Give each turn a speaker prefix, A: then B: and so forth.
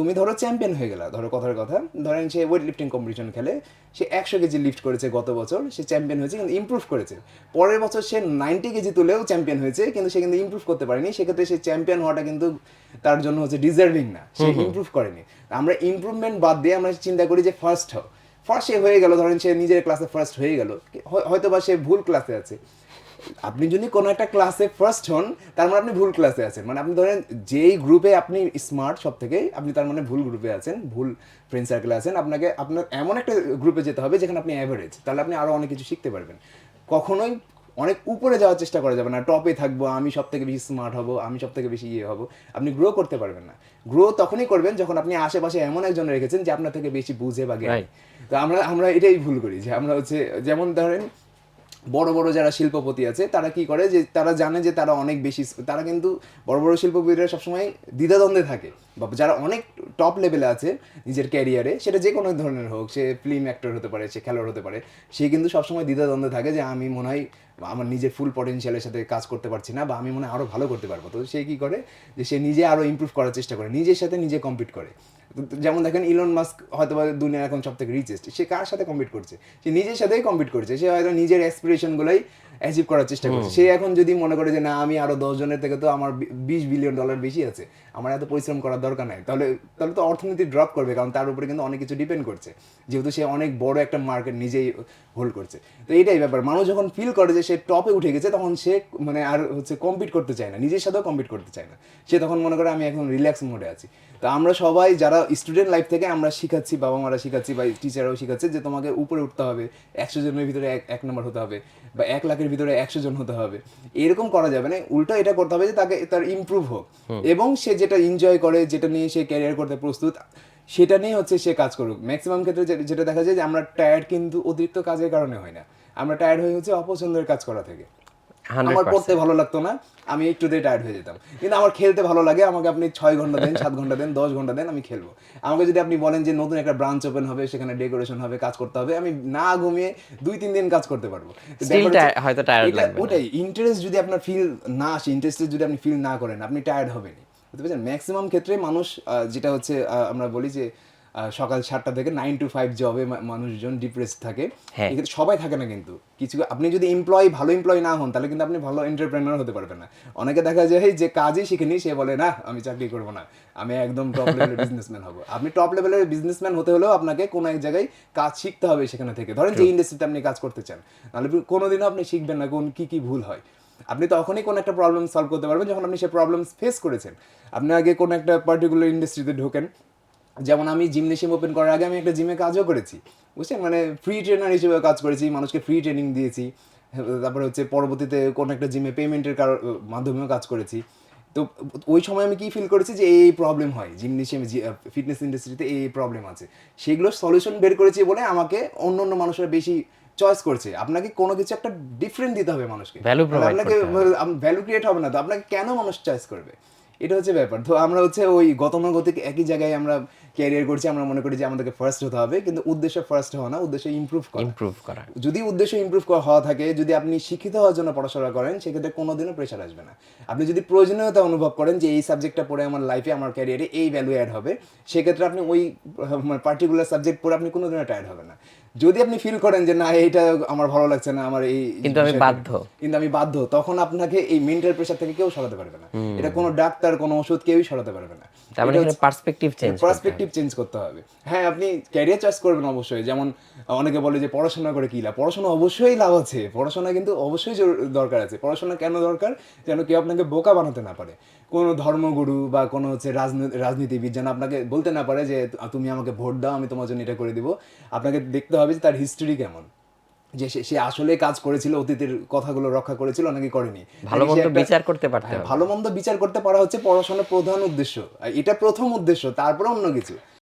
A: তুমি ধরো চ্যাম্পিয়ন হয়ে গেলা ধরো কথার কথা। ধরেন সে ওয়েট লিফটিং কম্পিটিশন খেলে সে একশো কেজি লিফট করেছে গত বছর সে চ্যাম্পিয়ন হয়েছে কিন্তু ইমপ্রুভ করেছে। পরের বছর সে নাইনটি কেজি তুলেও চ্যাম্পিয়ন হয়েছে কিন্তু সে কিন্তু ইমপ্রুভ করতে পারেনি। সেক্ষেত্রে সে চ্যাম্পিয়ন হওয়াটা কিন্তু তার জন্য হচ্ছে ডিজার্ভিং না। সে ইমপ্রুভ করেনি। আমরা ইম্প্রুভমেন্ট বাদ দিয়ে আমরা চিন্তা করি যে ফার্স্ট হও। ফার্স্ট সে হয়ে গেল ধরেন সে নিজের ক্লাসে ফার্স্ট হয়ে গেল। হয়তো বা সে ভুল ক্লাসে আছে। আপনি যদি কোনো একটা ক্লাসে ফার্স্ট হন তার মানে আপনি ভুল ক্লাসে আছেন। মানে আপনি ধরেন যেই গ্রুপে আপনি স্মার্ট সব থেকে আপনি তার মানে ভুল গ্রুপে আছেন ভুল ফ্রেন্ড সার্কেলে আছেন আপনাকে আপনার এমন একটা গ্রুপে যেতে হবে যেখানে আপনি অ্যাভারেজ তাহলে আপনি আরও অনেক কিছু শিখতে পারবেন। কখনোই অনেক উপরে যাওয়ার চেষ্টা করা যাবে না টপে থাকব আমি সব থেকে বেশি স্মার্ট হব আমি সব থেকে বেশি ইয়ে হব আপনি গ্রো করতে পারবেন না। গ্রো তখনই করবেন যখন আপনি আশেপাশে এমন একজন রেখেছেন যে আপনার থেকে বেশি বুঝে বা জ্ঞানী। তো আমরা আমরা এটাই ভুল করি যে আমরা হচ্ছে যেমন ধরেন বড় বড় যারা শিল্পপতি আছে, তারা কি করে যে, তারা জানে যে তারা অনেক বেশি তারা কিন্তু বড় বড় শিল্পপতিরা সবসময় দ্বিধাদ্বন্দ্বে থাকে। বা যারা অনেক টপ লেভেলে আছে নিজের ক্যারিয়ারে সেটা যে কোনো ধরনের হোক, সে ফিল্ম অ্যাক্টর হতে পারে, সে খেলোয়াড় হতে পারে, সে কিন্তু সবসময় দ্বিধাদ্বন্দ্বে থাকে যে আমি মনে হয় আমার নিজের ফুল পটেনশিয়ালের সাথে কাজ করতে পারছি না বা আমি মনে হয় আরও ভালো করতে পারব। তো সে কী করে? যে সে নিজে আরও ইমপ্রুভ করার চেষ্টা করে, নিজের সাথে নিজে কম্পিট করে। যেমন দেখেন ইলন মাস্ক হয়তো বা দুনিয়ার এখন সব থেকে রিচেস্ট সে কার সাথে কম্পিট করছে? সে নিজের সাথেই কম্পিট করছে সে হয়তো নিজের অ্যাসপিরেশনগুলোই অ্যাচিভ করার চেষ্টা করছে। সে এখন যদি মনে করে যে না আমি আরও দশ জনের থেকে তো আমার বিশ বিলিয়ন ডলার বেশি আছে আমার এত পরিশ্রম করার দরকার নাই। তাহলে তাহলে তো অর্থনীতি ড্রপ করবে কারণ তার উপরে কিন্তু অনেক কিছু ডিপেন্ড করছে। যেহেতু সে অনেক বড় একটা মার্কেট নিজেই হোল্ড করছে। তো এটাই ব্যাপার মানুষ যখন ফিল করে যে সে টপে উঠে গেছে তখন সে মানে আর হচ্ছে কম্পিট করতে চায় না নিজের সাথেও কম্পিট করতে চায় না। সে তখন মনে করে আমি এখন রিল্যাক্স মোডে আছি। তো আমরা সবাই যারা স্টুডেন্ট লাইফ থেকে আমরা শিখাচ্ছি বাবা মারা শিখাচ্ছি বা টিচাররাও শিখাচ্ছে যে তোমাকে উপরে উঠতে হবে একশো জনের ভিতরে এক এক নম্বর হতে হবে বা এক লাখের ভিতরে একশো জন হতে হবে। এরকম করা যাবে না উল্টো এটা করতে হবে যে তাকে তার ইমপ্রুভ হোক। এবং সে যেটা এনজয় করে যেটা নিয়ে সে ক্যারিয়ার করতে প্রস্তুত সেটা নিয়ে হচ্ছে সে কাজ করুক। ম্যাক্সিমাম ক্ষেত্রে যেটা দেখা যায় যে আমরা টায়ার্ড কিন্তু অতিরিক্ত কাজের কারণে হয় না। আমরা টায়ার্ড হয়ে হচ্ছে অপছন্দের কাজ করা থেকে। আমার পড়তে ভালো লাগতো না আমি একটু দিয়ে টায়ার্ড হয়ে যেতাম। কিন্তু আমার খেলতে ভালো লাগে আমাকে আপনি ছয় ঘণ্টা দেন সাত ঘণ্টা দেন দশ ঘণ্টা দেন আমি খেলব। আমাকে যদি আপনি বলেন যে নতুন একটা ব্রাঞ্চ ওপেন হবে সেখানে ডেকোরেশন হবে কাজ করতে হবে আমি না ঘুমিয়ে দুই তিন দিন কাজ করতে পারব।
B: হয়তো লাগবে
A: ওটাই ইন্টারেস্ট যদি আপনার ফিল না আসে ইন্টারেস্টেড যদি আপনি ফিল না করেন আপনি টায়ার্ড হবেনই। বুঝতে পেরেছেন? ম্যাক্সিমাম ক্ষেত্রে মানুষ আহ, যেটা হচ্ছে আহ, আমরা বলি যে সকাল সাতটা থেকে নাইন টু ফাইভ জবে মানুষজন ডিপ্রেস থাকে।
B: হ্যাঁ।
A: এক্ষেত্রে সবাই থাকে না কিন্তু। কিছু আপনি যদি এমপ্লয় ভালো এমপ্লয় না হন তাহলে কিন্তু আপনি ভালো এন্টারপ্রেনার হতে পারবেন না। অনেকে দেখা যায় যে কাজই শিখেনি সে বলে না আমি চাকরি করব না। আমি একদম টপ লেভেলের বিজনেসম্যান হব। আপনি টপ লেভেলের বিজনেসম্যান হতে হলেও আপনাকে কোনো এক জায়গায় কাজ শিখতে হবে সেখানে থেকে। ধরেন যে ইন্ডাস্ট্রিতে আপনি কাজ করতে চান নাহলে কোনোদিনও আপনি শিখবেন না কোন কি কি ভুল হয়। আপনি তখনই কোনো একটা প্রবলেম সলভ করতে পারবেন যখন আপনি সেই প্রবলেম ফেস করেছেন। আপনি আগে কোনো একটা পার্টিকুলার ইন্ডাস্ট্রিতে ঢোকেন যেমন আমি জিমনেশিয়াম ওপেন করার আগে আমি একটা জিমে কাজও করেছি বুঝছেন? মানে ফ্রি ট্রেনার হিসেবে কাজ করেছি মানুষকে ফ্রি ট্রেনিং দিয়েছি। তারপরে হচ্ছে পরবর্তীতে কোনো একটা জিমে পেমেন্টের কারও মাধ্যমেও কাজ করেছি। তো ওই সময় আমি কি ফিল করেছি যে এই প্রবলেম হয়। জিমনেশিয়াম ফিটনেস ইন্ডাস্ট্রিতে এই প্রবলেম আছে। সেগুলোর সলিউশন বের করেছি বলে আমাকে অন্য অন্য মানুষেরা বেশি চয়েস করছে। আপনাকে কোনো কিছু একটা ডিফারেন্ট দিতে হবে মানুষকে।
B: Provide
A: আপনাকে ভ্যালু ক্রিয়েট হবে না। তো আপনাকে কেন মানুষ চয়েস করবে? এটা হচ্ছে ব্যাপার। তো আমরা হচ্ছে ওই গতানুগতিক একই জায়গায় আমরা ক্যারিয়ার করছি আমরা মনে করি যে আমাদেরকে ফার্স্ট হতে হবে কিন্তু উদ্দেশ্য ফার্স্ট হওয়া না উদ্দেশ্য ইমপ্রুভ করা।
B: ইমপ্রুভ করা।
A: যদি উদ্দেশ্য ইমপ্রুভ হওয়া থাকে যদি আপনি শিক্ষিত হওয়ার জন্য পড়াশোনা করেন সেক্ষেত্রে কোনোদিনও প্রেশার আসবে না। আপনি যদি প্রয়োজনীয়তা অনুভব করেন যে এই সাবজেক্টটা পড়ে আমার লাইফে আমার ক্যারিয়ারে এই ভ্যালু অ্যাড হবে সেক্ষেত্রে আপনি ওই পার্টিকুলার সাবজেক্ট পড়ে আপনি কোনোদিনও টায়ার্ড হবে না। যদি আপনি ফিল করেন যে না এইটা আমার ভালো লাগছে না আমার এই
B: কিন্তু আমি বাধ্য।
A: কিন্তু আমি বাধ্য তখন আপনাকে এই মেন্টাল প্রেসার থেকে কেউ সরাতে পারবে না। এটা কোনো ডাক্তার কোনো ওষুধ কেউই সরাতে পারবে না।
B: তার মানে পার্সপেক্টিভ চেঞ্জ
A: পার্সপেক্টিভ চেঞ্জ করতে হবে। হ্যাঁ আপনি ক্যারিয়ার চয়েস করবেন অবশ্যই। যেমন অনেকে বলে যে পড়াশোনা করে কি লাভ? পড়াশোনা অবশ্যই লাভ আছে। পড়াশোনা কিন্তু অবশ্যই দরকার আছে। পড়াশোনা কেন দরকার? যেন কেউ আপনাকে বোকা বানাতে না পারে। কোনো ধর্মগুরু বা কোনো হচ্ছে রাজনীতি রাজনীতিবিদ যেন আপনাকে বলতে না পারে যে তুমি আমাকে ভোট দাও আমি তোমার জন্য এটা করে দিব। আপনাকে দেখতে হবে যে তার হিস্ট্রি কেমন। যে সে- সে আসলে কাজ করেছিল অতীতের কথাগুলো রক্ষা করেছিল নাকি করেনি।
B: ভালো মন্দ বিচার করতে পারতে
A: হ্যাঁ, ভালো মন্দ বিচার করতে পারা হচ্ছে পড়াশোনার প্রধান উদ্দেশ্য। এটা প্রথম উদ্দেশ্য তারপরে অন্য কিছু।